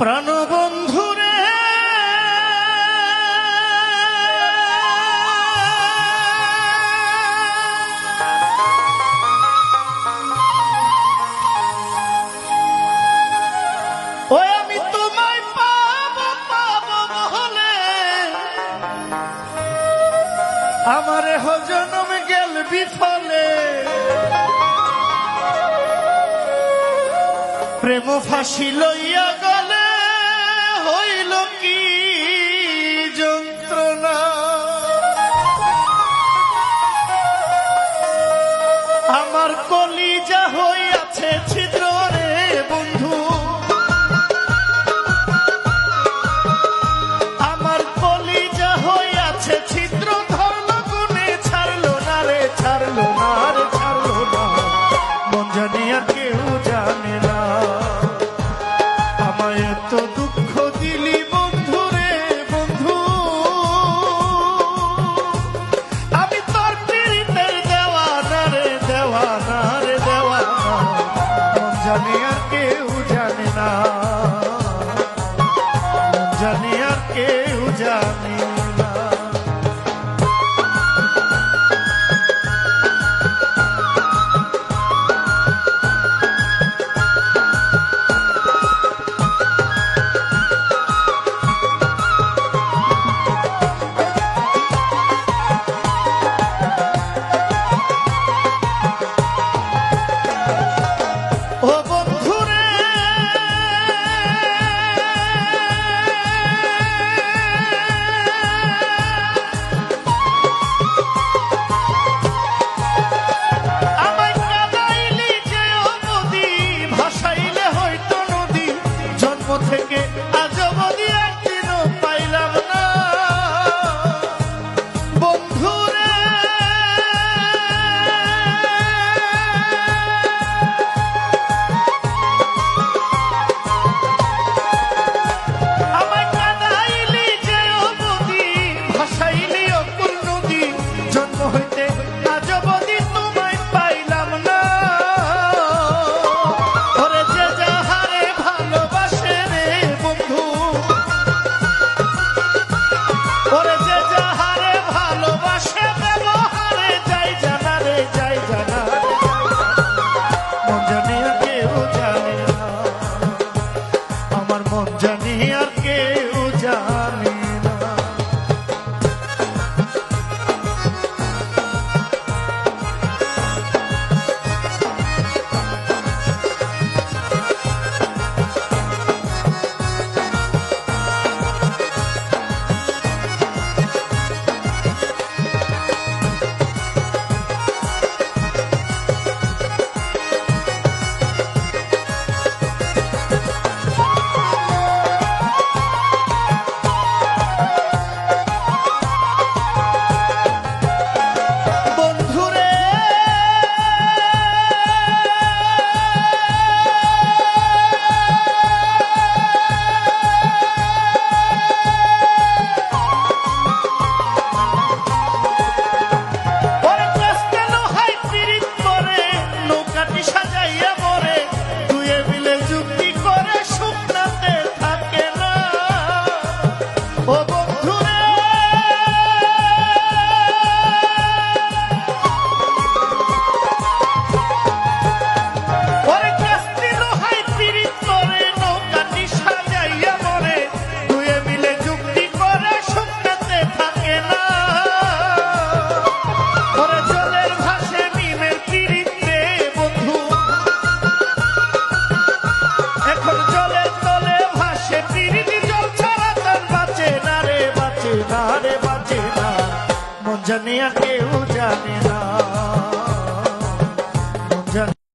প্রাণবন্ধুরে। ওই আমি তোমায় পাব পাব মহলে। আমার হজনম গেল বিফলে। প্রেম ফাঁসি লইয়া আমার কলিজা হইয়াছে ছিদ্র রে বন্ধু। আমার কলিজা হইয়াছে ছিদ্র, ধর্ম গুণে ছাড়লো না রে, ছাড়লো না রে, ছাড়লো না। মন জানিয়া কেউ জানে না। জানে আর কেউ জানে না। জানে আর কেউ জানে আমার মন জানি আর কেউ জানি ਜਨਿਆ ਕਿਉ ਜਾਣੇ ਨਾ